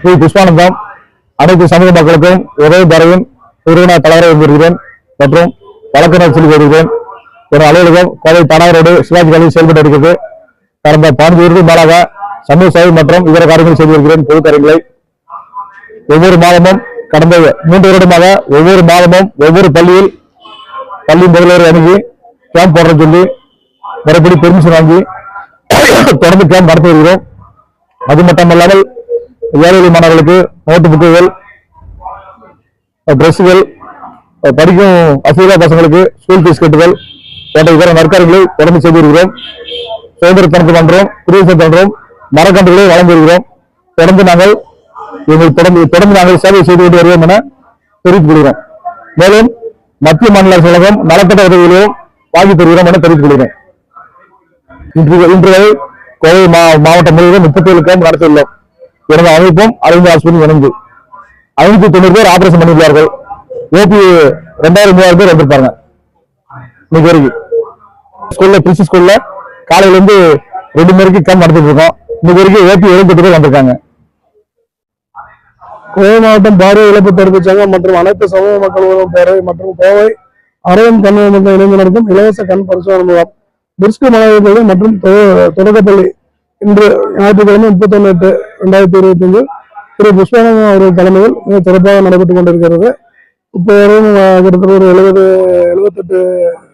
ஸ்ரீ புஷ்பானந்தம் அனைத்து சமூக மக்களுக்கும் உதவி தரவின் நிறுவன தலைவராக இருந்திருக்கிறேன் மற்றும் வழக்கறிஞர் சொல்லி வருகிறேன் ஒரு அலுவலகம் கோவை தானாரோடு சிவாஜி கல்வி செயல்பட்டு இருக்கிறது. கடந்த பதினஞ்சு வருடம் மேலாக சமூக சேவை மற்றும் இதர காரியங்கள் செய்து வருகிறேன். பொது காரியங்களை ஒவ்வொரு மாதமும் கடந்த மூன்று வருடமாக ஒவ்வொரு மாதமும் ஒவ்வொரு பள்ளியில் பள்ளி முதல்வர் அணுகி கேம்ப் போடுற சொல்லி மறுபடி பெர்மிஷன் வாங்கி தொடர்ந்து கேம்ப் நடத்தி வருகிறோம். அது மட்டுமல்லாமல் ஏழை மாணவர்களுக்கு நோட்டு புக்குகள் ட்ரெஸ்ஸுகள் படிக்கும் அசைவா பசங்களுக்கு ஸ்கூல் ஃபீஸ் கட்டுதல் போன்ற இதர நற்காரங்களை தொடர்ந்து செய்து வருகிறோம். சுதந்திர தினத்து மன்றம் குடியரசு பண்றோம் மரக்கன்றுகளை வழங்கி வருகிறோம். தொடர்ந்து நாங்கள் எங்களுக்கு தொடர்ந்து தொடர்ந்து நாங்கள் சேவை செய்து கொண்டு வருவோம் என தெரிவித்துக் கொள்கிறோம். மேலும் மத்திய மாநில அரசு கழகம் நலத்திட்ட உதவிகளையும் வாங்கி தருகிறோம் என தெரிவித்துக் கொள்கிறேன். இன்று இன்று வரை கோவை மா- மாவட்டம் முழுவதும் முப்பத்தி ஏழு கேம்ப் நடத்தியுள்ளோம். எனது அமைப்பும் அரவிந்த் ஹாஸ்பிட்டல் இணைந்து ஐநூத்தி தொண்ணூறு பேர் ஆபரேஷன் பண்ணியுள்ளார்கள் ஓபி ரெண்டாயிரம் மூவாயிரம் பேர் வந்திருப்பாங்க. இன்னைக்கு வரைக்கும். ஸ்கூல்ல திருச்சி ஸ்கூல்ல காலையில இருந்து ரெண்டு மணிக்கு கம் நடத்திட்டு இருக்கோம். இன்னைக்கு வரைக்கும் ஏபி எழுபத்தெட்டு பேர் வந்திருக்காங்க. கோவை மாவட்டம் பார்வை இழப்பு தடுப்பு சங்கம் மற்றும் அனைத்து சமூக மக்கள் உறவு பேரவை மற்றும் கோவை அரவிந்த் கண் இணைந்து நடத்தும் இலவச கண் பரிசோதனை முகாம். பிரிஸ்கு மாணவர்கள் மற்றும் தொ- தொடக்கப்பள்ளி இன்று ஞாயிற்றுக்கிழமை முப்பத்தொன்னு எட்டு ரெண்டாயிரத்தி இருபத்தி அஞ்சு திரு புஷ்பானந்தம் அவர்கள் தலைமையில் மிக சிறப்பாக நடைபெற்றுக் கொண்டிருக்கிறது. இப்போ வரையும் கிட்டத்தட்ட ஒரு எழுபது எழுபத்தெட்டு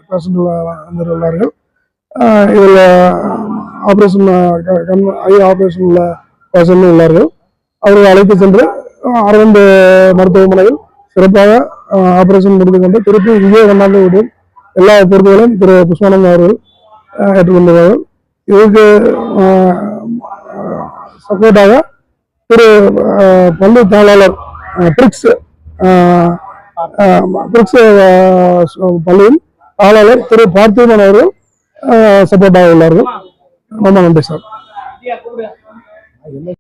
பர்சன்ட் வந்துள்ளார்கள் இதில் ஆப்ரேஷன் கண் ஐ ஆப்ரேஷன் உள்ள பர்சன் உள்ளார்கள். அவர்கள் அழைத்து சென்று அரவிந்த் மருத்துவமனையில் சிறப்பாக ஆப்ரேஷன் முடிந்து கொண்டு திருப்பி இங்கே கொண்டாந்து விடும் எல்லா பொறுப்புகளையும் திரு புஷ்பானந்த் அவர்கள் ஏற்றுக்கொண்டுள்ளார்கள் இதுக்கு சப்போர்ட்டாக திரு பந்து பள்ளி தாளாளர் பிரிக்ஸ் பிரிக்ஸ் பள்ளியின் தாளாளர் திரு பார்த்திபன் அவர்கள் சப்போர்ட்டாக உள்ளார்கள். ரொம்ப நன்றி சார்.